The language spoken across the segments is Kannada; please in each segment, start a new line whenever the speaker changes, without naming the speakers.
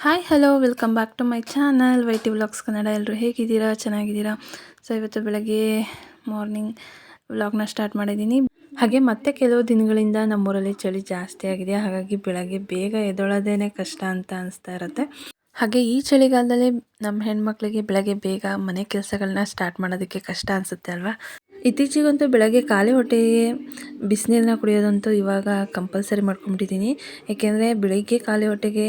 Hi hello welcome back to my channel YT vlogs Kannada ಎಲ್ಲರೂ ಹೇಗಿದ್ದೀರಾ? ಚೆನ್ನಾಗಿದ್ದೀರಾ? ಸೊ ಇವತ್ತು ಬೆಳಗ್ಗೆ ಮಾರ್ನಿಂಗ್ ವ್ಲಾಗ್ನ ಸ್ಟಾರ್ಟ್ ಮಾಡಿದ್ದೀನಿ. ಹಾಗೆ ಮತ್ತೆ ಕೆಲವು ದಿನಗಳಿಂದ ನಮ್ಮೂರಲ್ಲಿ ಚಳಿ ಜಾಸ್ತಿ ಆಗಿದೆ. ಹಾಗಾಗಿ ಬೆಳಗ್ಗೆ ಬೇಗ ಎದೊಳೋದೇ ಕಷ್ಟ ಅಂತ ಅನಿಸ್ತಾ ಇರುತ್ತೆ. ಹಾಗೆ ಈ ಚಳಿಗಾಲದಲ್ಲಿ ನಮ್ಮ ಹೆಣ್ಮಕ್ಳಿಗೆ ಬೆಳಗ್ಗೆ ಬೇಗ ಮನೆ ಕೆಲಸಗಳನ್ನ ಸ್ಟಾರ್ಟ್ ಮಾಡೋದಕ್ಕೆ ಕಷ್ಟ ಅನಿಸುತ್ತೆ ಅಲ್ವಾ? ಇತ್ತೀಚೆಗಂತೂ ಬೆಳಗ್ಗೆ ಖಾಲಿ ಹೊಟ್ಟೆಗೆ ಬಿಸಿನೀರನ್ನ ಕುಡಿಯೋದಂತೂ ಇವಾಗ ಕಂಪಲ್ಸರಿ ಮಾಡ್ಕೊಂಬಿಟ್ಟಿದ್ದೀನಿ ಏಕೆಂದರೆ ಬೆಳಿಗ್ಗೆ ಖಾಲಿ ಹೊಟ್ಟೆಗೆ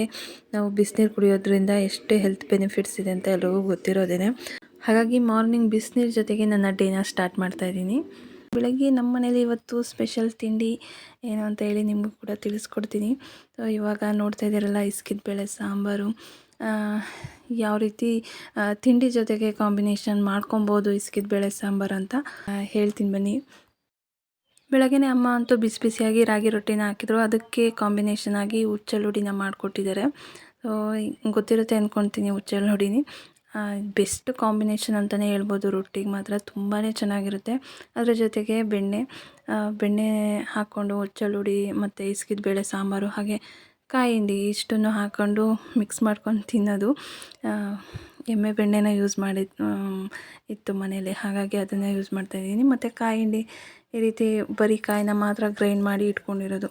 ನಾವು ಬಿಸಿನೀರು ಕುಡಿಯೋದ್ರಿಂದ ಎಷ್ಟು ಹೆಲ್ತ್ ಬೆನಿಫಿಟ್ಸ್ ಇದೆ ಅಂತ ಎಲ್ರಿಗೂ ಗೊತ್ತಿರೋದೇನೆ. ಹಾಗಾಗಿ ಮಾರ್ನಿಂಗ್ ಬಿಸಿನೀರು ಜೊತೆಗೆ ನನ್ನ ಡೇನ ಸ್ಟಾರ್ಟ್ ಮಾಡ್ತಾ ಇದ್ದೀನಿ. ಬೆಳಗ್ಗೆ ನಮ್ಮ ಮನೇಲಿ ಇವತ್ತು ಸ್ಪೆಷಲ್ ತಿಂಡಿ ಏನು ಅಂತ ಹೇಳಿ ನಿಮಗೂ ಕೂಡ ತಿಳಿಸ್ಕೊಡ್ತೀನಿ. ಸೊ ಇವಾಗ ನೋಡ್ತಾ ಇದ್ದೀರಲ್ಲ ಇಸ್ಕಿದ ಬೇಳೆ, ಸಾಂಬಾರು ಯಾವ ರೀತಿ ತಿಂಡಿ ಜೊತೆಗೆ ಕಾಂಬಿನೇಷನ್ ಮಾಡ್ಕೊಬೋದು ಇಸ್ಕಿದ ಬೇಳೆ ಸಾಂಬಾರು ಅಂತ ಹೇಳ್ತೀನಿ ಬನ್ನಿ. ಬೆಳಗ್ಗೆ ಅಮ್ಮ ಅಂತೂ ಬಿಸಿ ಬಿಸಿಯಾಗಿ ರಾಗಿ ರೊಟ್ಟಿನ ಹಾಕಿದ್ರು. ಅದಕ್ಕೆ ಕಾಂಬಿನೇಷನ್ ಆಗಿ ಹುಚ್ಚಲ್ ಮಾಡಿಕೊಟ್ಟಿದ್ದಾರೆ. ಸೊ ಗೊತ್ತಿರುತ್ತೆ ಅಂದ್ಕೊಳ್ತೀನಿ ಹುಚ್ಚಲ್ ಹುಡಿನಿ ಬೆಸ್ಟ್ ಕಾಂಬಿನೇಷನ್ ಅಂತಲೇ ಹೇಳ್ಬೋದು ರೊಟ್ಟಿಗೆ ಮಾತ್ರ. ತುಂಬಾ ಚೆನ್ನಾಗಿರುತ್ತೆ. ಅದರ ಜೊತೆಗೆ ಬೆಣ್ಣೆ ಬೆಣ್ಣೆ ಹಾಕ್ಕೊಂಡು ಹುಚ್ಚಲ್ ಮತ್ತು ಇಸ್ಕಿದ ಬೇಳೆ ಸಾಂಬಾರು ಹಾಗೆ ಕಾಯಿ ಹಿಂಡಿ ಇಷ್ಟನ್ನು ಹಾಕ್ಕೊಂಡು ಮಿಕ್ಸ್ ಮಾಡ್ಕೊಂಡು ತಿನ್ನೋದು ಎಮ್ಮೆ ಬೆಣ್ಣೆನ ಯೂಸ್ ಮಾಡಿ ಇತ್ತು ಮನೇಲಿ ಹಾಗಾಗಿ ಅದನ್ನು ಯೂಸ್ ಮಾಡ್ತಾಯಿದ್ದೀನಿ ಮತ್ತು ಕಾಯಿ ಹಿಂಡಿ ಈ ರೀತಿ ಬರೀ ಕಾಯಿನ ಮಾತ್ರ ಗ್ರೈಂಡ್ ಮಾಡಿ ಇಟ್ಕೊಂಡಿರೋದು.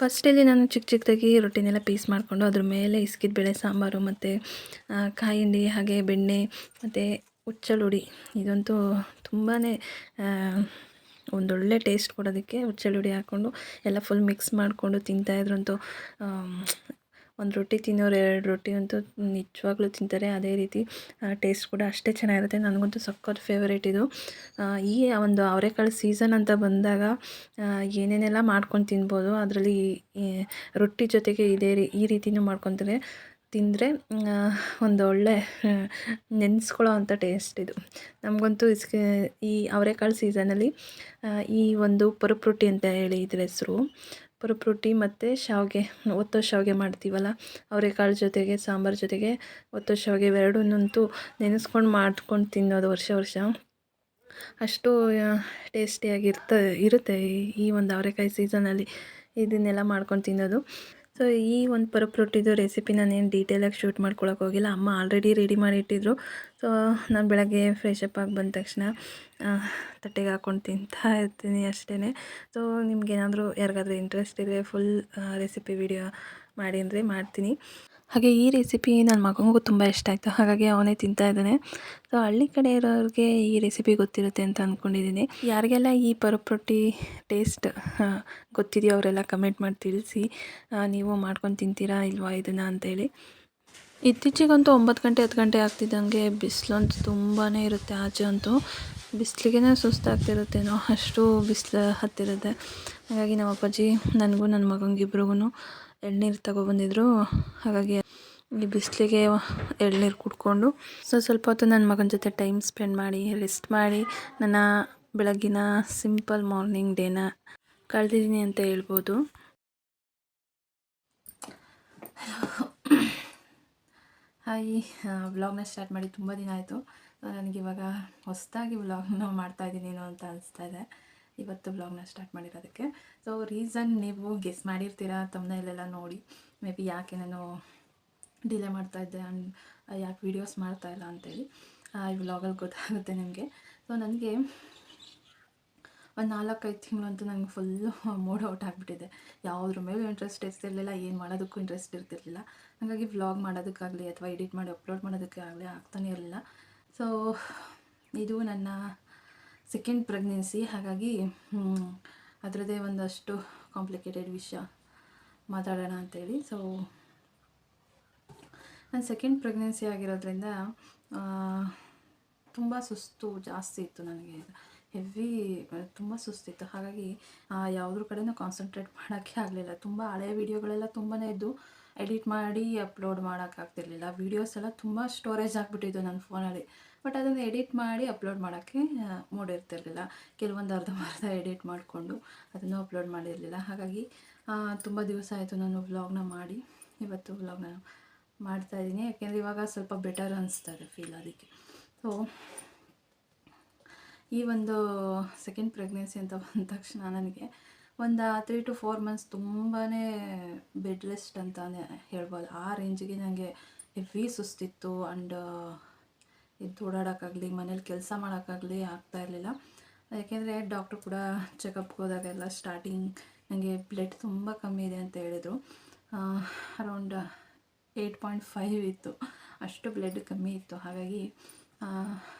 ಫಸ್ಟಲ್ಲಿ ನಾನು ಚಿಕ್ಕ ಚಿಕ್ಕದಾಗಿ ರೊಟ್ಟಿನೆಲ್ಲ ಪೀಸ್ ಮಾಡಿಕೊಂಡು ಅದ್ರ ಮೇಲೆ ಇಸ್ಕಿದ ಬೇಳೆ, ಸಾಂಬಾರು ಮತ್ತು ಕಾಯಿ ಹಿಂಡಿ ಹಾಗೆ ಬೆಣ್ಣೆ ಮತ್ತು ಹುಚ್ಚಲುಡಿ. ಇದಂತೂ ತುಂಬಾ ಒಂದೊಳ್ಳೆ ಟೇಸ್ಟ್ ಕೊಡೋದಕ್ಕೆ ಹುಡಿ ಹಾಕ್ಕೊಂಡು ಎಲ್ಲ ಫುಲ್ ಮಿಕ್ಸ್ ಮಾಡಿಕೊಂಡು ತಿಂತಾಯಿದ್ರಂತೂ ಒಂದು ರೊಟ್ಟಿ ತಿನ್ನೋರು ಎರಡು ರೊಟ್ಟಿ ಅಂತೂ ನಿಜವಾಗ್ಲೂ ತಿಂತಾರೆ. ಅದೇ ರೀತಿ ಟೇಸ್ಟ್ ಕೂಡ ಅಷ್ಟೇ ಚೆನ್ನಾಗಿರುತ್ತೆ. ನನಗಂತೂ ಸಕ್ಕತ್ ಫೇವರೇಟ್ ಇದು. ಈ ಒಂದು ಅವರೆಕಾಳು ಸೀಸನ್ ಅಂತ ಬಂದಾಗ ಏನೇನೆಲ್ಲ ಮಾಡ್ಕೊಂಡು ತಿನ್ಬೋದು, ಅದರಲ್ಲಿ ರೊಟ್ಟಿ ಜೊತೆಗೆ ಇದೇ ರೀ, ಈ ರೀತಿಯೂ ಮಾಡ್ಕೊತಾರೆ. ತಿಂದರೆ ಒಂದು ಒಳ್ಳೆ ನೆನೆಸ್ಕೊಳ್ಳೋ ಅಂಥ ಟೇಸ್ಟ್ ಇದು. ನಮಗಂತೂ ಇಸ್ಕೆ, ಈ ಅವರೆಕಾಳು ಸೀಸನಲ್ಲಿ ಈ ಒಂದು ಪರುಪ್ ಅಂತ ಹೇಳಿ ಇದ್ರ ಹೆಸರು. ಪರುಪ್ ರೊಟ್ಟಿ ಮತ್ತು ಶಾವಿಗೆ, ಒತ್ತೋ ಶಾವಿಗೆ ಮಾಡ್ತೀವಲ್ಲ, ಅವರೆಕಾಳು ಜೊತೆಗೆ, ಸಾಂಬಾರು ಜೊತೆಗೆ ಒತ್ತೋ ಶಾವಿಗೆ ಇವೆರಡನ್ನಂತೂ ನೆನೆಸ್ಕೊಂಡು ಮಾಡ್ಕೊಂಡು ತಿನ್ನೋದು ವರ್ಷ ವರ್ಷ. ಅಷ್ಟು ಟೇಸ್ಟಿಯಾಗಿರ್ತ ಇರುತ್ತೆ ಈ ಒಂದು ಅವರೆಕಾಯಿ ಸೀಸನಲ್ಲಿ ಇದನ್ನೆಲ್ಲ ಮಾಡ್ಕೊಂಡು ತಿನ್ನೋದು. ಸೊ, ಈ ಒಂದು ಪರಪ್ ರೊಟ್ಟಿದು ರೆಸಿಪಿ ನಾನೇನು ಡೀಟೇಲಾಗಿ ಶೂಟ್ ಮಾಡ್ಕೊಳಕ್ಕೆ ಹೋಗಿಲ್ಲ. ಅಮ್ಮ ಆಲ್ರೆಡಿ ರೆಡಿ ಮಾಡಿ ಇಟ್ಟಿದ್ರು ಸೊ ನಾನು ಬೆಳಗ್ಗೆ ಫ್ರೆಶ್ ಅಪ್ ಆಗಿ ಬಂದ ತಕ್ಷಣ ತಟ್ಟೆಗೆ ಹಾಕ್ಕೊಂಡು ತಿಂತಾ ಇರ್ತೀನಿ ಅಷ್ಟೇ ಸೊ ನಿಮ್ಗೇನಾದರೂ ಯಾರಿಗಾದ್ರೂ ಇಂಟ್ರೆಸ್ಟ್ ಇದೆ ಫುಲ್ ರೆಸಿಪಿ ವಿಡಿಯೋ ಮಾಡಿ ಅಂದರೆ ಮಾಡ್ತೀನಿ. ಹಾಗೆ ಈ ರೆಸಿಪಿ ನನ್ನ ಮಗನಿಗೂ ತುಂಬ ಇಷ್ಟ ಆಯಿತು. ಹಾಗಾಗಿ ಅವನೇ ತಿಂತಾ ಇದ್ದಾನೆ. ಸೊ ಹಳ್ಳಿ ಕಡೆ ಇರೋರಿಗೆ ಈ ರೆಸಿಪಿ ಗೊತ್ತಿರುತ್ತೆ ಅಂತ ಅಂದ್ಕೊಂಡಿದ್ದೀನಿ ಯಾರಿಗೆಲ್ಲ ಈ ಪರಪ್ ರೊಟ್ಟಿ ಟೇಸ್ಟ್ ಗೊತ್ತಿದೆಯೋ ಅವರೆಲ್ಲ ಕಮೆಂಟ್ ಮಾಡಿ ತಿಳಿಸಿ. ನೀವು ಮಾಡ್ಕೊಂಡು ತಿಂತೀರಾ ಇಲ್ವಾ ಇದನ್ನು ಅಂತೇಳಿ ಇತ್ತೀಚೆಗಂತೂ ಒಂಬತ್ತು ಗಂಟೆ, ಹತ್ತು ಗಂಟೆ ಆಗ್ತಿದ್ದಂಗೆ ಬಿಸಿಲಂತೂ ತುಂಬಾ ಇರುತ್ತೆ ಆಚೆ ಅಂತೂ. ಬಿಸಿಲಿಗೆ ಸುಸ್ತಾಗ್ತಿರುತ್ತೇನೋ, ಅಷ್ಟು ಬಿಸಿಲು ಹತ್ತಿರುತ್ತೆ. ಹಾಗಾಗಿ ನಮ್ಮ ಅಪ್ಪಾಜಿ, ನನಗೂ ನನ್ನ ಮಗನಿಗಿಬ್ರಿಗೂ ಎಳ್ನೀರು ತಗೊಬಂದಿದ್ರು ಹಾಗಾಗಿ ಈ ಬಿಸಿಲಿಗೆ ಎಳ್ನೀರು ಕುಡ್ಕೊಂಡು. ಸೊ ಸ್ವಲ್ಪ ಹೊತ್ತು ನನ್ನ ಮಗನ ಜೊತೆ ಟೈಮ್ ಸ್ಪೆಂಡ್ ಮಾಡಿ ರೆಸ್ಟ್ ಮಾಡಿ, ನನ್ನ ಬೆಳಗ್ಗಿನ ಸಿಂಪಲ್ ಮಾರ್ನಿಂಗ್ ಡೇನ ಕಳೆದಿದ್ದೀನಿ ಅಂತ ಹೇಳ್ಬೋದು. ಹಾಯ್ ವ್ಲಾಗ್ನ ಸ್ಟಾರ್ಟ್ ಮಾಡಿ ತುಂಬ ದಿನ ಆಯಿತು. ನನಗಿವಾಗ ಹೊಸದಾಗಿ ವ್ಲಾಗ್ನ ಮಾಡ್ತಾಯಿದ್ದೀನೇನೋ ಅಂತ ಅನಿಸ್ತಾ ಇದೆ. ಇವತ್ತು ವ್ಲಾಗ್ನ ಸ್ಟಾರ್ಟ್ ಮಾಡಿರೋದಕ್ಕೆ. ಸೊ ರೀಸನ್ ನೀವು ಗೆಸ್ ಮಾಡಿರ್ತೀರ ತಮ್ಮನೆಯಲ್ಲೆಲ್ಲ ನೋಡಿ. ಮೇ ಬಿ ಯಾಕೆ ನಾನು ಡಿಲೇ ಮಾಡ್ತಾಯಿದ್ದೆ ಆ್ಯಂಡ್ ಯಾಕೆ ವೀಡಿಯೋಸ್ ಮಾಡ್ತಾಯಿಲ್ಲ ಅಂತೇಳಿ. ಈ ವ್ಲಾಗಲ್ಲಿ ಗೊತ್ತಾಗುತ್ತೆ ನಿಮಗೆ. ಸೊ ನನಗೆ ಒಂದು ನಾಲ್ಕೈದು ತಿಂಗಳಂತೂ ನನಗೆ ಫುಲ್ಲು ಮೂಡ್ ಔಟ್ ಆಗಿಬಿಟ್ಟಿದೆ. ಯಾವುದ್ರ ಮೇಲೂ ಇಂಟ್ರೆಸ್ಟ್ ಇರ್ತಿರಲಿಲ್ಲ, ಏನು ಮಾಡೋದಕ್ಕೂ ಇಂಟ್ರೆಸ್ಟ್ ಇರ್ತಿರಲಿಲ್ಲ. ಹಾಗಾಗಿ ವ್ಲಾಗ್ ಮಾಡೋದಕ್ಕಾಗಲಿ ಅಥವಾ ಎಡಿಟ್ ಮಾಡಿ ಅಪ್ಲೋಡ್ ಮಾಡೋದಕ್ಕೆ ಆಗಲಿ ಆಗ್ತಾನೇ ಇರಲಿಲ್ಲ. ಸೊ ಇದು ನನ್ನ ಸೆಕೆಂಡ್ ಪ್ರೆಗ್ನೆನ್ಸಿ ಹಾಗಾಗಿ ಅದರದ್ದೇ ಒಂದಷ್ಟು ಕಾಂಪ್ಲಿಕೇಟೆಡ್ ವಿಷಯ ಮಾತಾಡೋಣ ಅಂತೇಳಿ. ಸೊ ನಾನು ಸೆಕೆಂಡ್ ಪ್ರೆಗ್ನೆನ್ಸಿ ಆಗಿರೋದ್ರಿಂದ ತುಂಬ ಸುಸ್ತು ಜಾಸ್ತಿ ಇತ್ತು ನನಗೆ. ಹೆವಿ ತುಂಬ ಸುಸ್ತಿತ್ತು. ಹಾಗಾಗಿ ಯಾವುದ್ರ ಕಡೆಯೂ ಕಾನ್ಸಂಟ್ರೇಟ್ ಮಾಡೋಕ್ಕೆ ಆಗಲಿಲ್ಲ. ತುಂಬ ಹಳೆಯ ವೀಡಿಯೋಗಳೆಲ್ಲ ತುಂಬಾ ಇದ್ದು ಎಡಿಟ್ ಮಾಡಿ ಅಪ್ಲೋಡ್ ಮಾಡೋಕ್ಕಾಗ್ತಿರ್ಲಿಲ್ಲ ವೀಡಿಯೋಸ್ ಎಲ್ಲ ತುಂಬ ಸ್ಟೋರೇಜ್ ಆಗಿಬಿಟ್ಟಿದ್ದು ನನ್ನ ಫೋನಲ್ಲಿ ಬಟ್ ಅದನ್ನು ಎಡಿಟ್ ಮಾಡಿ ಅಪ್ಲೋಡ್ ಮಾಡೋಕ್ಕೆ ಮೂಡಿರ್ತಿರ್ಲಿಲ್ಲ ಕೆಲವೊಂದು ಅರ್ಧಂಬರ್ಧ ಎಡಿಟ್ ಮಾಡಿಕೊಂಡು ಅದನ್ನು ಅಪ್ಲೋಡ್ ಮಾಡಿರಲಿಲ್ಲ. ಹಾಗಾಗಿ ತುಂಬ ದಿವಸ ಆಯಿತು ನಾನು ವ್ಲಾಗ್ನ ಮಾಡಿ. ಇವತ್ತು ವ್ಲಾಗ್ನ ಮಾಡ್ತಾಯಿದ್ದೀನಿ ಯಾಕೆಂದರೆ ಇವಾಗ ಸ್ವಲ್ಪ ಬೆಟರ್ ಅನಿಸ್ತಾರೆ ಫೀಲ್ ಅದಕ್ಕೆ. ಸೊ ಈ ಒಂದು ಸೆಕೆಂಡ್ ಪ್ರೆಗ್ನೆನ್ಸಿ ಅಂತ ಬಂದ ತಕ್ಷಣ ನನಗೆ ಒಂದು ತ್ರೀ ಟು ಫೋರ್ ಮಂತ್ಸ್ ತುಂಬಾ ಬೆಡ್ ರೆಸ್ಟ್ ಅಂತಾನೆ ಹೇಳ್ಬೋದು. ಆ ರೇಂಜಿಗೆ ನನಗೆ ಹೆವಿ ಸುಸ್ತಿತ್ತು ಆ್ಯಂಡ್ ಇದು ಓಡಾಡೋಕ್ಕಾಗಲಿ, ಮನೇಲಿ ಕೆಲಸ ಮಾಡೋಕ್ಕಾಗಲಿ ಆಗ್ತಾ ಇರಲಿಲ್ಲ. ಯಾಕೆಂದರೆ ಡಾಕ್ಟ್ರು ಕೂಡ ಚೆಕಪ್ಗೆ ಹೋದಾಗೆಲ್ಲ ಸ್ಟಾರ್ಟಿಂಗ್ ನನಗೆ ಬ್ಲಡ್ ತುಂಬ ಕಮ್ಮಿ ಇದೆ ಅಂತ ಹೇಳಿದರು. ಅರೌಂಡ್ ಏಯ್ಟ್ ಪಾಯಿಂಟ್ ಫೈವ್ ಇತ್ತು. ಅಷ್ಟು ಬ್ಲಡ್ ಕಮ್ಮಿ ಇತ್ತು. ಹಾಗಾಗಿ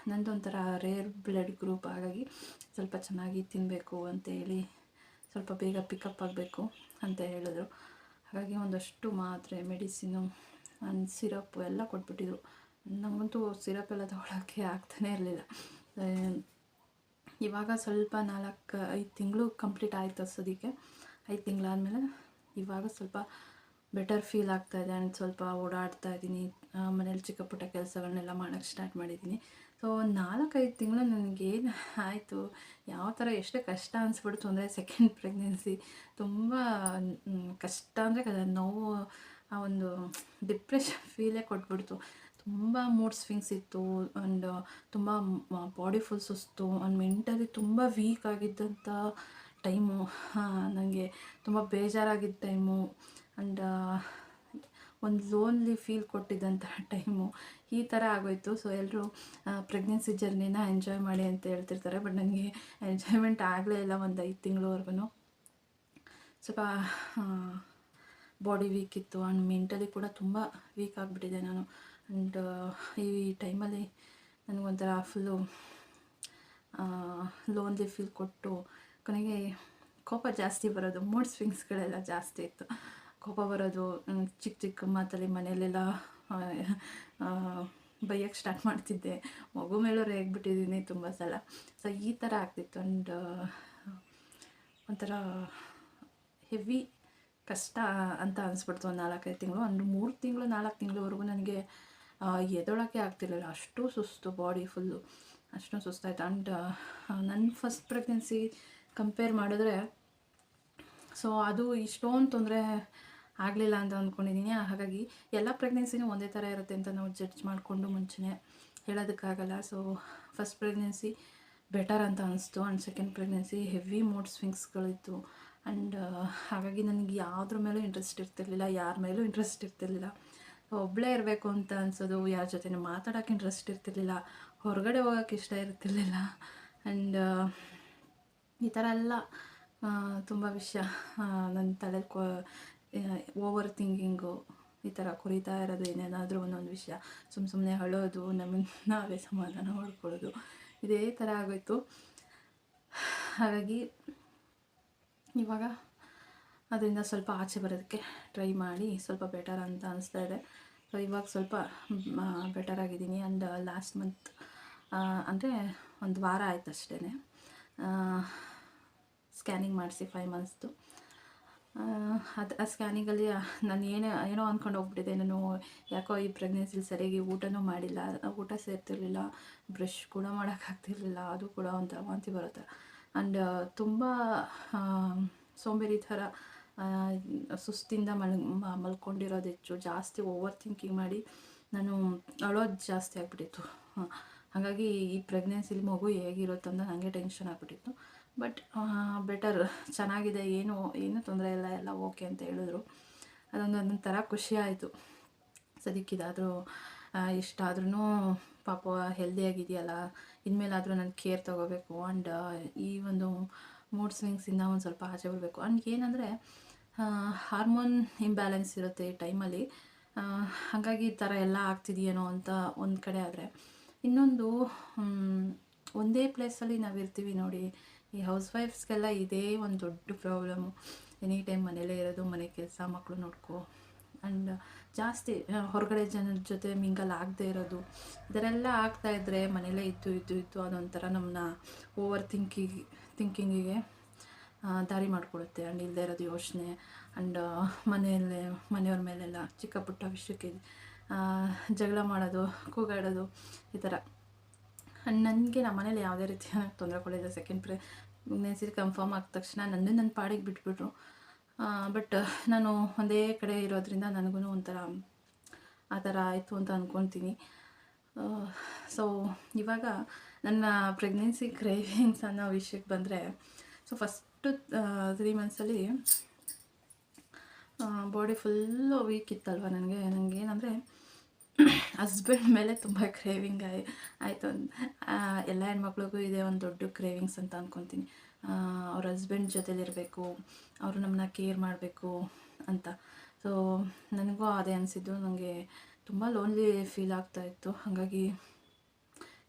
ನಂದೊಂಥರ ರೇರ್ ಬ್ಲಡ್ ಗ್ರೂಪ್ ಹಾಗಾಗಿ ಸ್ವಲ್ಪ ಚೆನ್ನಾಗಿ ತಿನ್ನಬೇಕು ಅಂತೇಳಿ ಸ್ವಲ್ಪ ಬೇಗ ಪಿಕಪ್ ಆಗಬೇಕು ಅಂತ ಹೇಳಿದ್ರು. ಹಾಗಾಗಿ ಒಂದಷ್ಟು ಮಾತ್ರೆ ಮೆಡಿಸಿನು ಆ್ಯಂಡ್ ಸಿರಪ್ ಎಲ್ಲ ಕೊಟ್ಬಿಟ್ಟಿದ್ರು. ನಮಗಂತೂ ಸಿರಪ್ ಎಲ್ಲ ತೊಗೊಳಕ್ಕೆ ಆಗ್ತಾನೇ ಇರಲಿಲ್ಲ. ಇವಾಗ ಸ್ವಲ್ಪ ನಾಲ್ಕು, ಐದು ತಿಂಗಳು ಕಂಪ್ಲೀಟ್ ಆಯಿತು ಸದ್ಯಕ್ಕೆ. ಐದು ತಿಂಗಳಾದಮೇಲೆ ಇವಾಗ ಸ್ವಲ್ಪ ಬೆಟರ್ ಫೀಲ್ ಆಗ್ತಾಯಿದೆ ಆ್ಯಂಡ್ ಸ್ವಲ್ಪ ಓಡಾಡ್ತಾ ಇದ್ದೀನಿ. ಮನೇಲಿ ಚಿಕ್ಕ ಪುಟ್ಟ ಕೆಲಸಗಳನ್ನೆಲ್ಲ ಮಾಡೋಕ್ಕೆ ಸ್ಟಾರ್ಟ್ ಮಾಡಿದ್ದೀನಿ. ಸೊ ನಾಲ್ಕೈದು ತಿಂಗಳು ನನಗೇನು ಆಯಿತು, ಯಾವ ಥರ ಎಷ್ಟೇ ಕಷ್ಟ ಅನಿಸ್ಬಿಡ್ತು ಅಂದರೆ ಸೆಕೆಂಡ್ ಪ್ರೆಗ್ನೆನ್ಸಿ ತುಂಬ ಕಷ್ಟ ಅಂದರೆ ನೋವು, ಆ ಒಂದು ಡಿಪ್ರೆಷನ್ ಫೀಲೇ ಕೊಟ್ಬಿಡ್ತು. ತುಂಬ ಮೂಡ್ ಸ್ವಿಂಗ್ಸ್ ಇತ್ತು ಆ್ಯಂಡ್ ತುಂಬ ಬಾಡಿ ಫುಲ್ ಸುಸ್ತು ಆ್ಯಂಡ್ ಮೆಂಟಲಿ ತುಂಬ ವೀಕ್ ಆಗಿದ್ದಂಥ ಟೈಮು ನನಗೆ ತುಂಬ ಬೇಜಾರಾಗಿದ್ದ ಟೈಮು ಆ್ಯಂಡ್ ಒಂದು ಲೋನ್ಲಿ ಫೀಲ್ ಕೊಟ್ಟಿದ್ದಂತಹ ಟೈಮು ಈ ಥರ ಆಗೋಯಿತು. ಸೊ ಎಲ್ಲರೂ ಪ್ರೆಗ್ನೆನ್ಸಿ ಜರ್ನಿನ ಎಂಜಾಯ್ ಮಾಡಿ ಅಂತ ಹೇಳ್ತಿರ್ತಾರೆ. ಬಟ್ ನನಗೆ ಎಂಜಾಯ್ಮೆಂಟ್ ಆಗಲೇ ಇಲ್ಲ ಒಂದು ಐದು ತಿಂಗಳವರೆಗೂ ಸ್ವಲ್ಪ ಬಾಡಿ ವೀಕ್ ಇತ್ತು. ಆ್ಯಂಡ್ ಮೆಂಟಲಿ ಕೂಡ ತುಂಬ ವೀಕ್ ಆಗಿಬಿಟ್ಟಿದೆ ನಾನು. ಆ್ಯಂಡ್ ಈ ಟೈಮಲ್ಲಿ ನನಗೊಂಥರ ಫುಲ್ಲು ಲೋನ್ಲಿ ಫೀಲ್ ಕೊಟ್ಟು ಕೊನೆಗೆ ಕೋಪ ಜಾಸ್ತಿ ಬರೋದು. ಮೂಡ್ ಸ್ವಿಂಗ್ಸ್ಗಳೆಲ್ಲ ಜಾಸ್ತಿ ಇತ್ತು. ಕೋಪ ಬರೋದು ಚಿಕ್ಕ ಚಿಕ್ಕ ಮಾತಲ್ಲಿ ಮನೆಯಲ್ಲೆಲ್ಲ ಬೈಯಕ್ಕೆ ಸ್ಟಾರ್ಟ್ ಮಾಡ್ತಿದ್ದೆ. ಮಗು ಮೇಲೂ ರೇಗ್ಬಿಟ್ಟಿದ್ದೀನಿ ತುಂಬ ಸಲ. ಸೊ ಈ ಥರ ಆಗ್ತಿತ್ತು. ಆ್ಯಂಡ್ ಒಂಥರ ಹೆವಿ ಕಷ್ಟ ಅಂತ ಅನಿಸ್ಬಿಡ್ತು ಒಂದು ನಾಲ್ಕೈದು ತಿಂಗಳು. ಒಂದು ಮೂರು ತಿಂಗಳು, ನಾಲ್ಕು ತಿಂಗಳವರೆಗೂ ನನಗೆ ಎದೊಳಕ್ಕೆ ಆಗ್ತಿರಲಿಲ್ಲ. ಅಷ್ಟು ಸುಸ್ತು ಬಾಡಿ ಫುಲ್ಲು ಅಷ್ಟು ಸುಸ್ತಾಯಿತು. ಆ್ಯಂಡ್ ನನ್ನ ಫಸ್ಟ್ ಪ್ರೆಗ್ನೆನ್ಸಿ ಕಂಪೇರ್ ಮಾಡಿದ್ರೆ ಸೊ ಅದು ಇಷ್ಟೊಂದು ತೊಂದರೆ ಆಗಲಿಲ್ಲ ಅಂತ ಅಂದ್ಕೊಂಡಿದ್ದೀನಿ ಹಾಗಾಗಿ ಎಲ್ಲ ಪ್ರೆಗ್ನೆನ್ಸಿನೂ ಒಂದೇ ಥರ ಇರುತ್ತೆ ಅಂತ ನಾವು ಜಡ್ಜ್ ಮಾಡಿಕೊಂಡು ಮುಂಚೆನೇ ಹೇಳೋದಕ್ಕಾಗಲ್ಲ. ಸೊ ಫಸ್ಟ್ ಪ್ರೆಗ್ನೆನ್ಸಿ ಬೆಟರ್ ಅಂತ ಅನಿಸ್ತು. And second pregnancy heavy mood ಸ್ವಿಂಗ್ಸ್ಗಳಿತ್ತು and ಹಾಗಾಗಿ ನನಗೆ ಯಾವುದ್ರ ಮೇಲೂ ಇಂಟ್ರೆಸ್ಟ್ ಇರ್ತಿರ್ಲಿಲ್ಲ. ಯಾರ ಮೇಲೂ ಇಂಟ್ರೆಸ್ಟ್ ಇರ್ತಿರ್ಲಿಲ್ಲ. ಒಬ್ಬಳೇ ಇರಬೇಕು ಅಂತ ಅನ್ಸೋದು, ಯಾರ ಜೊತೆ ಮಾತಾಡೋಕೆ ಇಂಟ್ರೆಸ್ಟ್ ಇರ್ತಿರ್ಲಿಲ್ಲ. ಹೊರಗಡೆ ಹೋಗೋಕೆ ಇಷ್ಟ ಇರ್ತಿರ್ಲಿಲ್ಲ. ಆ್ಯಂಡ್ ಈ ಥರ ಎಲ್ಲ ತುಂಬ ವಿಷಯ ನನ್ನ ತಲೆ ಓವರ್ ಥಿಂಕಿಂಗು ಈ ಥರ ಕುರಿತಾ ಇರೋದು ಏನೇನಾದರೂ ಒಂದೊಂದು ವಿಷಯ. ಸುಮ್ಮ ಸುಮ್ಮನೆ ಅಳೋದು ನಮಗೆ ನಾವೇ ಸಮಾಧಾನ ಮಾಡ್ಕೊಳ್ಳೋದು. ಇದೇ ಥರ ಆಗೋಯಿತು. ಹಾಗಾಗಿ ಇವಾಗ ಅದರಿಂದ ಸ್ವಲ್ಪ ಆಚೆ ಬರೋದಕ್ಕೆ ಟ್ರೈ ಮಾಡಿ ಸ್ವಲ್ಪ ಬೆಟರ್ ಅಂತ ಅನಿಸ್ತಾ ಇದೆ. ಸೊ ಇವಾಗ ಸ್ವಲ್ಪ ಬೆಟರ್ ಆಗಿದ್ದೀನಿ. ಆ್ಯಂಡ್ ಲಾಸ್ಟ್ ಮಂತ್ ಅಂದರೆ ಒಂದು ವಾರ ಆಯ್ತು ಅಷ್ಟೇ ಸ್ಕ್ಯಾನಿಂಗ್ ಮಾಡಿಸಿ ಫೈವ್ ಮಂತ್ಸ್ದು ಅದು, ಆ ಸ್ಕ್ಯಾನಿಂಗಲ್ಲಿ ನಾನು ಏನೇ, ಏನೋ ಅಂದ್ಕೊಂಡು ಹೋಗ್ಬಿಟ್ಟಿದೆ ನಾನು ಯಾಕೋ ಈ ಪ್ರೆಗ್ನೆನ್ಸಿಲಿ ಸರಿಯಾಗಿ ಊಟನೂ ಮಾಡಿಲ್ಲ. ಊಟ ಸೇರ್ತಿರ್ಲಿಲ್ಲ. ಬ್ರಷ್ ಕೂಡ ಮಾಡೋಕ್ಕಾಗ್ತಿರ್ಲಿಲ್ಲ ಅದು ಕೂಡ ಒಂಥರ ವಾಂತಿ ಬರುತ್ತೆ. ಆ್ಯಂಡ್ ತುಂಬ ಸೋಂಬೇರಿ ಥರ ಸುಸ್ತಿಂದ ಮಲ್ ಮಲ್ಕೊಂಡಿರೋದು ಹೆಚ್ಚು. ಜಾಸ್ತಿ ಓವರ್ ಥಿಂಕಿಂಗ್ ಮಾಡಿ ನಾನು ಅಳೋದು ಜಾಸ್ತಿ ಆಗಿಬಿಟ್ಟಿತ್ತು. ಹಾಗಾಗಿ ಈ ಪ್ರೆಗ್ನೆನ್ಸಿಲಿ ಮಗು ಹೇಗಿರುತ್ತಂತ ನನಗೆ ಟೆನ್ಷನ್ ಆಗಿಬಿಟ್ಟಿತ್ತು. ಬಟ್ ಬೆಟರ್ ಚೆನ್ನಾಗಿದೆ, ಏನು, ಏನೂ ತೊಂದರೆ ಇಲ್ಲ, ಎಲ್ಲ ಓಕೆ ಅಂತ ಹೇಳಿದ್ರು. ಅದೊಂದು ಒಂಥರ ಥರ ಖುಷಿ ಆಯಿತು. ಸದ್ಯಕ್ಕಿದಾದರೂ ಇಷ್ಟಾದ್ರೂ ಪಾಪ ಹೆಲ್ದಿಯಾಗಿದೆಯಲ್ಲ ಇನ್ಮೇಲಾದರೂ ನಾನು ಕೇರ್ ತೊಗೋಬೇಕು ಆ್ಯಂಡ್ ಈ ಒಂದು ಮೂಡ್ ಸ್ವಿಂಗ್ಸಿಂದ ಒಂದು ಸ್ವಲ್ಪ ಆಚೆ ಬರಬೇಕು. ಆ್ಯಂಡ್ ಏನಂದರೆ ಹಾರ್ಮೋನ್ ಇಂಬ್ಯಾಲೆನ್ಸ್ ಇರುತ್ತೆ ಈ ಟೈಮಲ್ಲಿ ಹಾಗಾಗಿ ಈ ಥರ ಎಲ್ಲ ಆಗ್ತಿದೆಯೇನೋ ಅಂತ ಒಂದು ಕಡೆ ಆದರೆ. ಇನ್ನೊಂದು ಒಂದೇ ಪ್ಲೇಸಲ್ಲಿ ನಾವು ಇರ್ತೀವಿ ನೋಡಿ ಈ ಹೌಸ್ ವೈಫ್ಸ್ಗೆಲ್ಲ ಇದೇ ಒಂದು ದೊಡ್ಡ ಪ್ರಾಬ್ಲಮ್ಮು ಎನಿ ಟೈಮ್ ಮನೇಲೇ ಇರೋದು, ಮನೆ ಕೆಲಸ ಮಕ್ಕಳು ನೋಡ್ಕೊ. ಆ್ಯಂಡ್ ಜಾಸ್ತಿ ಹೊರಗಡೆ ಜನರ ಜೊತೆ ಮಿಂಗಲ್ ಆಗದೆ ಇರೋದು. ಇದರೆಲ್ಲ ಆಗ್ತಾಯಿದ್ರೆ ಮನೇಲೇ ಇದ್ದು ಇದ್ದು ಇದ್ದು ಅದೊಂಥರ ನಮ್ಮನ್ನ ಓವರ್ ಥಿಂಕಿಂಗ್, ಥಿಂಕಿಂಗಿಗೆ ದಾರಿ ಮಾಡಿಕೊಡುತ್ತೆ. ಆ್ಯಂಡ್ ಇಲ್ಲದೆ ಇರೋದು ಯೋಚನೆ. ಆ್ಯಂಡ್ ಮನೆಯಲ್ಲೇ, ಮನೆಯವ್ರ ಮೇಲೆಲ್ಲ ಚಿಕ್ಕ ಪುಟ್ಟ ವಿಷಯಕ್ಕೆ ಜಗಳ ಮಾಡೋದು, ಕೂಗಾಡೋದು ಈ ಥರ. ನನಗೆ ನಮ್ಮ ಮನೇಲಿ ಯಾವುದೇ ರೀತಿಯ ತೊಂದರೆ ಕೊಡಲಿಲ್ಲ ಸೆಕೆಂಡ್ ಪ್ರೆಗ್ನೆನ್ಸಿ ಕನ್ಫರ್ಮ್ ಆದ ತಕ್ಷಣ ನನ್ನ ನನ್ನ ಪಾಡಿಗೆ ಬಿಟ್ಬಿಟ್ರು. ಬಟ್ ನಾನು ಒಂದೇ ಕಡೆ ಇರೋದ್ರಿಂದ ನನಗೂ ಒಂಥರ ಆ ಥರ ಆಯಿತು ಅಂತ ಅಂದ್ಕೊತೀನಿ ಸೊ ಇವಾಗ ನನ್ನ ಪ್ರೆಗ್ನೆನ್ಸಿ ಕ್ರೇವಿಂಗ್ಸ್ ಅನ್ನೋ ವಿಷಯಕ್ಕೆ ಬಂದರೆ ಸೊ ಫಸ್ಟ್ ತ್ರೀ ಮಂತ್ಸಲ್ಲಿ ಬಾಡಿ ಫುಲ್ಲು ವೀಕ್ ಇತ್ತಲ್ವ ನನಗೆ ನನಗೆ ಏನಂದರೆ ಹಸ್ಬೆಂಡ್ ಮೇಲೆ ತುಂಬ ಕ್ರೇವಿಂಗ್ ಆಯ್, ಆಯಿತು ಎಲ್ಲ ಹೆಣ್ಮಕ್ಳಿಗೂ ಇದೆ ಒಂದು ದೊಡ್ಡ ಕ್ರೇವಿಂಗ್ಸ್ ಅಂತ ಅಂದ್ಕೊತೀನಿ ಅವ್ರ ಹಸ್ಬೆಂಡ್ ಜೊತೆಲಿರಬೇಕು, ಅವರು ನಮ್ಮನ್ನ ಕೇರ್ ಮಾಡಬೇಕು ಅಂತ. ಸೊ ನನಗೂ ಅದೇ ಅನಿಸಿದ್ದು. ನನಗೆ ತುಂಬ ಲೋನ್ಲಿ ಫೀಲ್ ಆಗ್ತಾಯಿತ್ತು ಹಾಗಾಗಿ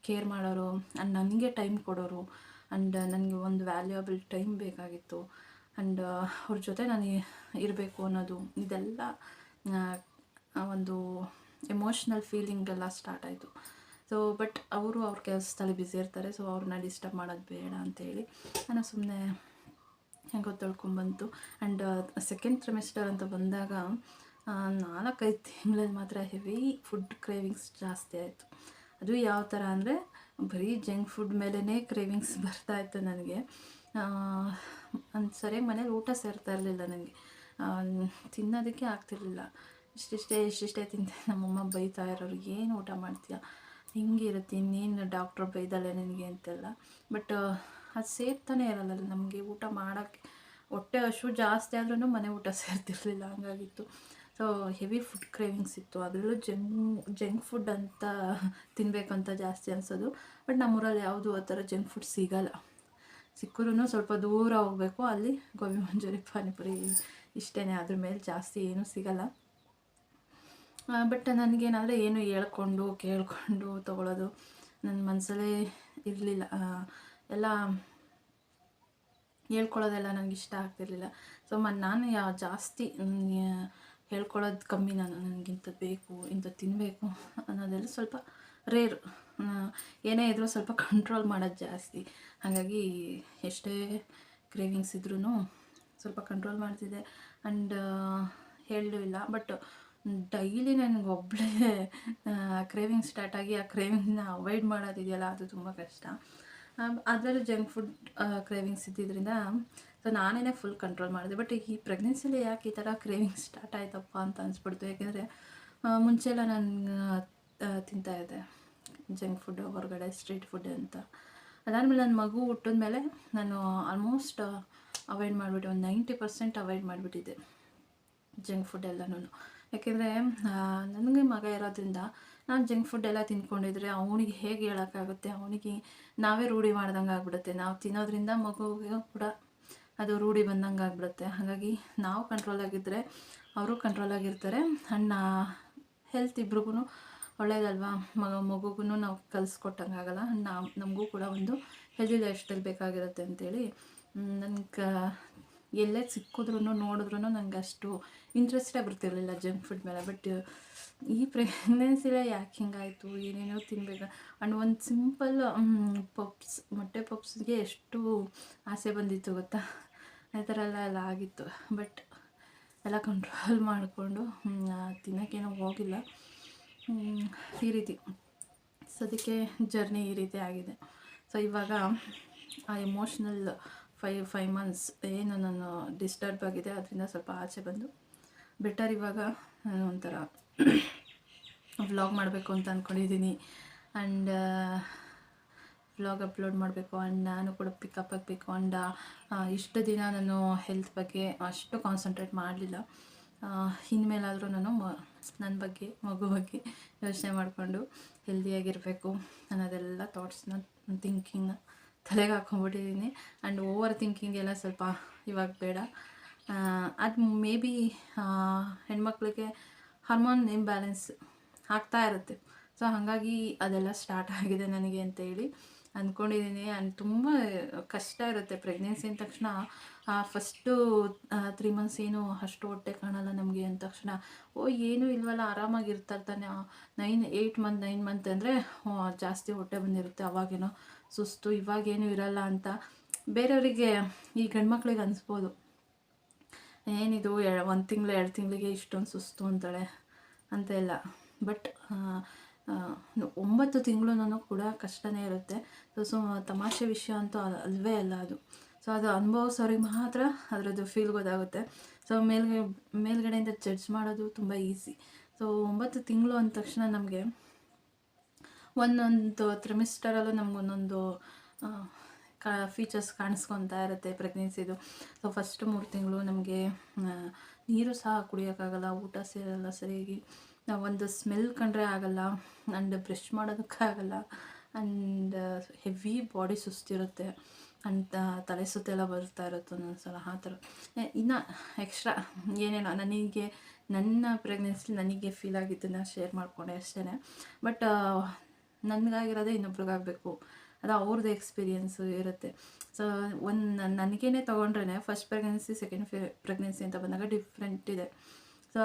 ಕೇರ್ ಮಾಡೋರು ಆ್ಯಂಡ್ ನನಗೆ ಟೈಮ್ ಕೊಡೋರು ಆ್ಯಂಡ್ ನನಗೆ ಒಂದು ವ್ಯಾಲ್ಯೂಯಬಲ್ ಟೈಮ್ ಬೇಕಾಗಿತ್ತು. ಆ್ಯಂಡ್ ಅವ್ರ ಜೊತೆ ನಾನು ಇರಬೇಕು ಅನ್ನೋದು, ಇದೆಲ್ಲ ಒಂದು ಎಮೋಷ್ನಲ್ ಫೀಲಿಂಗ್ ಎಲ್ಲ ಸ್ಟಾರ್ಟ್ ಆಯಿತು. ಸೊ ಬಟ್ ಅವರು ಅವ್ರ ಕೆಲಸದಲ್ಲಿ ಬ್ಯುಸಿ ಇರ್ತಾರೆ ಸೊ ಅವ್ರನ್ನ ಡಿಸ್ಟರ್ಬ್ ಮಾಡೋದು ಬೇಡ ಅಂತೇಳಿ ನಾನು ಸುಮ್ಮನೆ ಹೆಂಗೋ ತೊಳ್ಕೊಂಬಂತು ಆ್ಯಂಡ್ ಸೆಕೆಂಡ್ ಸೆಮಿಸ್ಟರ್ ಅಂತ ಬಂದಾಗ ನಾಲ್ಕೈದು ತಿಂಗಳಲ್ಲಿ ಮಾತ್ರ ಹೆವಿ ಫುಡ್ ಕ್ರೇವಿಂಗ್ಸ್ ಜಾಸ್ತಿ ಆಯಿತು. ಅದು ಯಾವ ಥರ ಅಂದರೆ, ಬರೀ ಜಂಕ್ ಫುಡ್ ಮೇಲೇ ಕ್ರೇವಿಂಗ್ಸ್ ಬರ್ತಾಯಿತ್ತು ನನಗೆ. ಒಂದು ಸರಿಯಾಗಿ ಮನೇಲಿ ಊಟ ಸೇರ್ತಾ ಇರಲಿಲ್ಲ ನನಗೆ ತಿನ್ನೋದಕ್ಕೆ ಆಗ್ತಿರ್ಲಿಲ್ಲ. ಇಷ್ಟಿಷ್ಟೇ ಇಷ್ಟಿಷ್ಟೇ ತಿಂತೆ ನಮ್ಮಮ್ಮ ಬೈತಾ ಇರೋರು, ಏನು ಊಟ ಮಾಡ್ತೀಯ? ಹಿಂಗಿರುತ್ತೆ ಇನ್ನೇನು ಡಾಕ್ಟ್ರು ಬೈದಲ್ಲ ನಿನಗೆ? ಅಂತೆಲ್ಲ. ಬಟ್ ಅದು ಸೇರ್ತಾನೆ ಇರಲ್ಲ. ನಮಗೆ ಊಟ ಮಾಡೋಕ್ಕೆ ಹೊಟ್ಟೆ ಹಶು ಜಾಸ್ತಿ ಆದ್ರೂ ಮನೆ ಊಟ ಸೇರ್ತಿರ್ಲಿಲ್ಲ. ಹಂಗಾಗಿತ್ತು. ಸೊ ಹೆವಿ ಫುಡ್ ಕ್ರೇವಿಂಗ್ಸ್ ಇತ್ತು. ಅದರಲ್ಲೂ ಜಂಕ್ ಜಂಕ್ ಫುಡ್ ಅಂತ ತಿನ್ನಬೇಕಂತ ಜಾಸ್ತಿ ಅನಿಸೋದು. ಬಟ್ ನಮ್ಮೂರಲ್ಲಿ ಯಾವುದು ಆ ಥರ ಜಂಕ್ ಫುಡ್ ಸಿಗಲ್ಲ. ಸಿಕ್ಕರೂ ಸ್ವಲ್ಪ ದೂರ ಹೋಗಬೇಕು. ಅಲ್ಲಿ ಗೋಬಿ ಮಂಜೂರಿ ಪಾನಿಪುರಿ ಇಷ್ಟೇ ಅದ್ರ ಮೇಲೆ ಜಾಸ್ತಿ ಏನೂ ಸಿಗಲ್ಲ. ಬಟ್ ನನಗೇನಾದರೆ ಏನು ಹೇಳ್ಕೊಂಡು, ಕೇಳಿಕೊಂಡು ತೊಗೊಳೋದು ನನ್ನ ಮನಸ್ಸಲ್ಲೇ ಇರಲಿಲ್ಲ. ಎಲ್ಲ ಹೇಳ್ಕೊಳ್ಳೋದೆಲ್ಲ ನನಗೆ ಇಷ್ಟ ಆಗ್ತಿರ್ಲಿಲ್ಲ. ಸೊ ಮ, ನಾನು ಯಾವ ಜಾಸ್ತಿ ಹೇಳ್ಕೊಳ್ಳೋದು ಕಮ್ಮಿ ನಾನು. ನನಗಿಂತ ಬೇಕು ಇಂಥ ತಿನ್ನಬೇಕು ಅನ್ನೋದೆಲ್ಲ ಸ್ವಲ್ಪ ರೇರು ಏನೇ ಇದ್ರೂ ಸ್ವಲ್ಪ ಕಂಟ್ರೋಲ್ ಮಾಡೋದು ಜಾಸ್ತಿ. ಹಾಗಾಗಿ ಎಷ್ಟೇ ಕ್ರೇವಿಂಗ್ಸ್ ಇದ್ರೂ ಸ್ವಲ್ಪ ಕಂಟ್ರೋಲ್ ಮಾಡ್ತಿದ್ದೆ. ಆ್ಯಂಡ್ ಹೇಳಲೂ ಇಲ್ಲ. ಬಟ್ ಡೈಲಿ ನನಗೆ ಒಬ್ಬಳೇ ಕ್ರೇವಿಂಗ್ ಸ್ಟಾರ್ಟ್ ಆಗಿ ಆ ಕ್ರೇವಿಂಗ್ನ ಅವಾಯ್ಡ್ ಮಾಡೋದಿದೆಯಲ್ಲ, ಅದು ತುಂಬ ಕಷ್ಟ. ಅದರಲ್ಲೂ ಜಂಕ್ ಫುಡ್ ಕ್ರೇವಿಂಗ್ಸ್ ಇದ್ದಿದ್ದರಿಂದ ಸೊ ನಾನೇ ಫುಲ್ ಕಂಟ್ರೋಲ್ ಮಾಡಿದೆ. ಬಟ್ ಈ ಪ್ರೆಗ್ನೆನ್ಸಿಲಿ ಯಾಕೆ ಈ ಥರ ಕ್ರೇವಿಂಗ್ ಸ್ಟಾರ್ಟ್ ಆಯ್ತಪ್ಪ ಅಂತ ಅನಿಸ್ಬಿಡ್ತು. ಯಾಕೆಂದರೆ ಮುಂಚೆ ಎಲ್ಲ ನಾನು ತಿಂತಾಯಿದ್ದೆ ಜಂಕ್ ಫುಡ್ ಹೊರಗಡೆ ಸ್ಟ್ರೀಟ್ ಫುಡ್ ಅಂತ. ಅದಾದಮೇಲೆ ನನ್ನ ಮಗು ಹುಟ್ಟಿದ ಮೇಲೆ ನಾನು ಆಲ್ಮೋಸ್ಟ್ ಅವಾಯ್ಡ್ ಮಾಡಿಬಿಟ್ಟೆ ಒಂದು ನೈಂಟಿ ಪರ್ಸೆಂಟ್ ಅವಾಯ್ಡ್ ಮಾಡಿಬಿಟ್ಟಿದ್ದೆ. ಜಂಕ್ ಫುಡ್ ಎಲ್ಲನೂ ಯಾಕೆಂದರೆ ನನಗೆ ಮಗ ಇರೋದ್ರಿಂದ ನಾನು ಜಂಕ್ ಫುಡ್ ಎಲ್ಲ ತಿಂದ್ಕೊಂಡಿದ್ರೆ ಅವನಿಗೆ ಹೇಗೆ ಹೇಳೋಕ್ಕಾಗುತ್ತೆ? ಅವನಿಗೆ ನಾವೇ ರೂಢಿ ಮಾಡ್ದಂಗೆ ಆಗ್ಬಿಡುತ್ತೆ. ನಾವು ತಿನ್ನೋದ್ರಿಂದ ಮಗುಗೆ ಕೂಡ ಅದು ರೂಢಿ ಬಂದಂಗೆ ಆಗ್ಬಿಡುತ್ತೆ. ಹಾಗಾಗಿ ನಾವು ಕಂಟ್ರೋಲಾಗಿದ್ದರೆ ಅವರು ಕಂಟ್ರೋಲಾಗಿರ್ತಾರೆ ಅಣ್ಣ ಹೆಲ್ತ್ ಇಬ್ರಿಗೂ ಒಳ್ಳೇದಲ್ವಾ? ಮಗ ಮಗುಗೂ ನಾವು ಕಲಿಸ್ಕೊಟ್ಟಂಗೆ ಆಗಲ್ಲ. ನಾವು ನಮಗೂ ಕೂಡ ಒಂದು ಹೆಲ್ದಿ ಲೈಫ್ ಸ್ಟೈಲ್ ಬೇಕಾಗಿರುತ್ತೆ ಅಂತೇಳಿ ನನಗೆ ಎಲ್ಲೇ ಸಿಕ್ಕಿದ್ರೂ ನೋಡಿದ್ರೂ ನನಗೆ ಅಷ್ಟು ಇಂಟ್ರೆಸ್ಟೇ ಬರ್ತಿರಲಿಲ್ಲ ಜಂಕ್ ಫುಡ್ ಮೇಲೆ. ಬಟ್ ಈ ಪ್ರೆಗ್ನೆನ್ಸಿಲೇ ಯಾಕೆ ಹಿಂಗಾಯಿತು? ಏನೇನೋ ತಿನ್ಬೇಕು. ಆ್ಯಂಡ್ ಒಂದು ಸಿಂಪಲ್ ಪಪ್ಸ್ ಮೊಟ್ಟೆ ಪಪ್ಸ್ಗೆ ಎಷ್ಟು ಆಸೆ ಬಂದಿತ್ತು ಗೊತ್ತಾ? ಆ ಥರ ಎಲ್ಲ ಎಲ್ಲ ಆಗಿತ್ತು. ಬಟ್ ಎಲ್ಲ ಕಂಟ್ರೋಲ್ ಮಾಡಿಕೊಂಡು ತಿನ್ನೋಕ್ಕೇನೋ ಹೋಗಿಲ್ಲ. ಈ ರೀತಿ. ಸೊ ಅದಕ್ಕೆ ಜರ್ನಿ ಈ ರೀತಿ ಆಗಿದೆ. ಸೊ ಇವಾಗ ಆ ಎಮೋಷ್ನಲ್ ಫೈ ಫೈವ್ ಮಂತ್ಸ್ ಏನು ನಾನು ಡಿಸ್ಟರ್ಬ್ ಆಗಿದೆ, ಅದರಿಂದ ಸ್ವಲ್ಪ ಆಚೆ ಬಂದು ಬೆಟರ್ ಇವಾಗ ನಾನು ಒಂಥರ ವ್ಲಾಗ್ ಮಾಡಬೇಕು ಅಂತ ಅಂದ್ಕೊಂಡಿದ್ದೀನಿ ಆ್ಯಂಡ್ ವ್ಲಾಗ್ ಅಪ್ಲೋಡ್ ಮಾಡಬೇಕು ಆ್ಯಂಡ್ ನಾನು ಕೂಡ ಪಿಕಪ್ ಆಗಬೇಕು ಆ್ಯಂಡ್ ಇಷ್ಟು ದಿನ ನಾನು ಹೆಲ್ತ್ ಬಗ್ಗೆ ಅಷ್ಟು ಕಾನ್ಸಂಟ್ರೇಟ್ ಮಾಡಲಿಲ್ಲ. ಇನ್ಮೇಲಾದರೂ ನಾನು ಮ ನನ್ನ ಬಗ್ಗೆ, ಮಗು ಬಗ್ಗೆ ಯೋಚನೆ ಮಾಡಿಕೊಂಡು ಹೆಲ್ದಿಯಾಗಿರಬೇಕು ಅನ್ನೋದೆಲ್ಲ ಥಾಟ್ಸ್ನ ಥಿಂಕಿಂಗ್ನ ತಲೆಗೆ ಹಾಕೊಂಡ್ಬಿಟ್ಟಿದ್ದೀನಿ ಆ್ಯಂಡ್ ಓವರ್ ಥಿಂಕಿಂಗ್ ಎಲ್ಲ ಸ್ವಲ್ಪ ಇವಾಗ ಬೇಡ. ಅದು ಮೇ ಬಿ ಹೆಣ್ಮಕ್ಳಿಗೆ ಹಾರ್ಮೋನ್ ಇಂಬ್ಯಾಲೆನ್ಸ್ ಆಗ್ತಾ ಇರುತ್ತೆ. ಸೊ ಹಾಗಾಗಿ ಅದೆಲ್ಲ ಸ್ಟಾರ್ಟ್ ಆಗಿದೆ ನನಗೆ ಅಂತೇಳಿ ಅಂದ್ಕೊಂಡಿದ್ದೀನಿ ಆ್ಯಂಡ್ ತುಂಬ ಕಷ್ಟ ಇರುತ್ತೆ ಪ್ರೆಗ್ನೆನ್ಸಿ ಅಂದ ತಕ್ಷಣ. ಫಸ್ಟು ತ್ರೀ ಮಂತ್ಸ್ ಏನು ಅಷ್ಟು ಹೊಟ್ಟೆ ಕಾಣಲ್ಲ ನಮಗೆ ಅಂದ ತಕ್ಷಣ. ಓ, ಏನೂ ಇಲ್ವಲ್ಲ ಆರಾಮಾಗಿರ್ತಾರೆ ತಾನೆ nine eight month nine month ಅಂದರೆ ಜಾಸ್ತಿ ಹೊಟ್ಟೆ ಬಂದಿರುತ್ತೆ ಅವಾಗೇನೋ. ಸುಸ್ತು, ಇವಾಗೇನು ಇರಲ್ಲ ಅಂತ ಬೇರೆಯವರಿಗೆ ಈ ಗಂಡ್ಮಕ್ಳಿಗೆ ಅನಿಸ್ಬೋದು. ಏನಿದು ಒಂದು ತಿಂಗಳು, ಎರಡು ತಿಂಗಳಿಗೆ ಇಷ್ಟೊಂದು ಸುಸ್ತು ಅಂತಾಳೆ ಅಂತ ಇಲ್ಲ ಬಟ್ ಒಂಬತ್ತು ತಿಂಗಳೂ ಕೂಡ ಕಷ್ಟನೇ ಇರುತ್ತೆ. ಸೊ ಸೊ, ತಮಾಷೆ ವಿಷಯ ಅಂತೂ ಅಲ್- ಅಲ್ವೇ ಅಲ್ಲ ಅದು. ಸೊ, ಅದು ಅನುಭವಿಸೋರಿಗೆ ಮಾತ್ರ ಅದರದ್ದು ಫೀಲ್ ಗೊತ್ತಾಗುತ್ತೆ. ಸೊ, ಮೇಲ್ಗಡೆ, ಮೇಲ್ಗಡೆಯಿಂದ ಜಡ್ಜ್ ಮಾಡೋದು ತುಂಬ ಈಸಿ ಸೊ, ಒಂಬತ್ತು ತಿಂಗಳು ಅಂದ ತಕ್ಷಣ ನಮಗೆ ಒಂದೊಂದು ತ್ರಿಮಿಸ್ಟರಲ್ಲೂ ನಮಗೊಂದೊಂದು ಕಾ ಫೀಚರ್ಸ್ ಕಾಣಿಸ್ಕೊತಾ ಇರುತ್ತೆ ಪ್ರೆಗ್ನೆನ್ಸಿದು ಸೊ ಫಸ್ಟ್ ಮೂರು ತಿಂಗಳು ನಮಗೆ ನೀರು ಸಹ ಕುಡಿಯೋಕ್ಕಾಗಲ್ಲ, ಊಟ ಸೇರಲ್ಲ ಸರಿಯಾಗಿ. ಒಂದು ಸ್ಮೆಲ್ ಕಂಡ್ರೆ ಆಗಲ್ಲ ಆ್ಯಂಡ್ ಬ್ರಷ್ ಮಾಡೋದಕ್ಕಾಗಲ್ಲ ಆ್ಯಂಡ್ ಹೆವಿ ಬಾಡಿ ಸುಸ್ತಿರುತ್ತೆ. ಅಂತ ತಲೆ ಸುತ್ತೆಲ್ಲ ಬರ್ತಾ ಇರುತ್ತೆ ಒಂದೊಂದು ಸಲ, ಆ ಥರ. ಇನ್ನು ಎಕ್ಸ್ಟ್ರಾ ಏನೇನೋ ನನಗೆ, ನನ್ನ ಪ್ರೆಗ್ನೆನ್ಸಿ ನನಗೆ ಫೀಲ್ ಆಗಿದ್ದನ್ನು ಶೇರ್ ಮಾಡಿಕೊಂಡೆ ಅಷ್ಟೇ ಬಟ್ ನನಗಾಗಿರೋದೇ ಇನ್ನೊಬ್ರಿಗಾಗಬೇಕು ಅದು ಅವ್ರದ್ದು ಎಕ್ಸ್ಪೀರಿಯೆನ್ಸು ಇರುತ್ತೆ. ಸೊ ಒಂದು ನನಗೇನೆ ತೊಗೊಂಡ್ರೆ ಫಸ್ಟ್ ಪ್ರೆಗ್ನೆನ್ಸಿ ಸೆಕೆಂಡ್ ಪ್ರೆಗ್ನೆನ್ಸಿ ಅಂತ ಬಂದಾಗ ಡಿಫ್ರೆಂಟ್ ಇದೆ. ಸೊ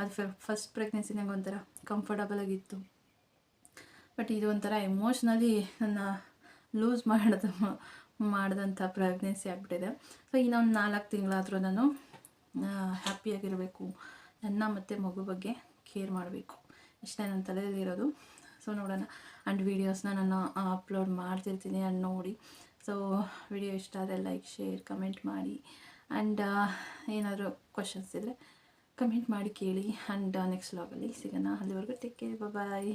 ಅದು ಫಸ್ಟ್ ಪ್ರೆಗ್ನೆನ್ಸಿ ನಂಗೆ ಒಂಥರ ಕಂಫರ್ಟಬಲ್ ಆಗಿತ್ತು. ಬಟ್ ಇದು ಒಂಥರ ಎಮೋಷ್ನಲಿ ನನ್ನ ಲೂಸ್ ಮಾಡೋದು, ಮಾಡಿದಂಥ ಪ್ರೆಗ್ನೆನ್ಸಿ ಆಗಿಬಿಟ್ಟಿದೆ. ಸೊ ಇನ್ನೊಂದು ನಾಲ್ಕು ತಿಂಗಳಾದರೂ ನಾನು ಹ್ಯಾಪಿಯಾಗಿರಬೇಕು ನನ್ನ ಮತ್ತು ಮಗು ಬಗ್ಗೆ ಕೇರ್ ಮಾಡಬೇಕು. ಇಷ್ಟೇ ನನ್ನ ತಲೆಯಲ್ಲಿರೋದು. ಸೊ ನೋಡೋಣ. ಆ್ಯಂಡ್ ವೀಡಿಯೋಸ್ನ ನಾನು ಅಪ್ಲೋಡ್ ಮಾಡ್ತಿರ್ತೀನಿ ಆ್ಯಂಡ್ ನೋಡಿ. ಸೊ ವಿಡಿಯೋ ಇಷ್ಟ ಆದರೆ ಲೈಕ್ ಶೇರ್ ಕಮೆಂಟ್ ಮಾಡಿ. ಆ್ಯಂಡ್ ಏನಾದರೂ ಕ್ವಶನ್ಸ್ ಇದ್ದರೆ ಕಮೆಂಟ್ ಮಾಡಿ ಕೇಳಿ. ಆ್ಯಂಡ್ ನೆಕ್ಸ್ಟ್ ಲಾಗಲ್ಲಿ ಸಿಗೋಣ. ಅಲ್ಲಿವರೆಗೂ ಟೇಕ್ ಕೇರ್ ಬಾಯ್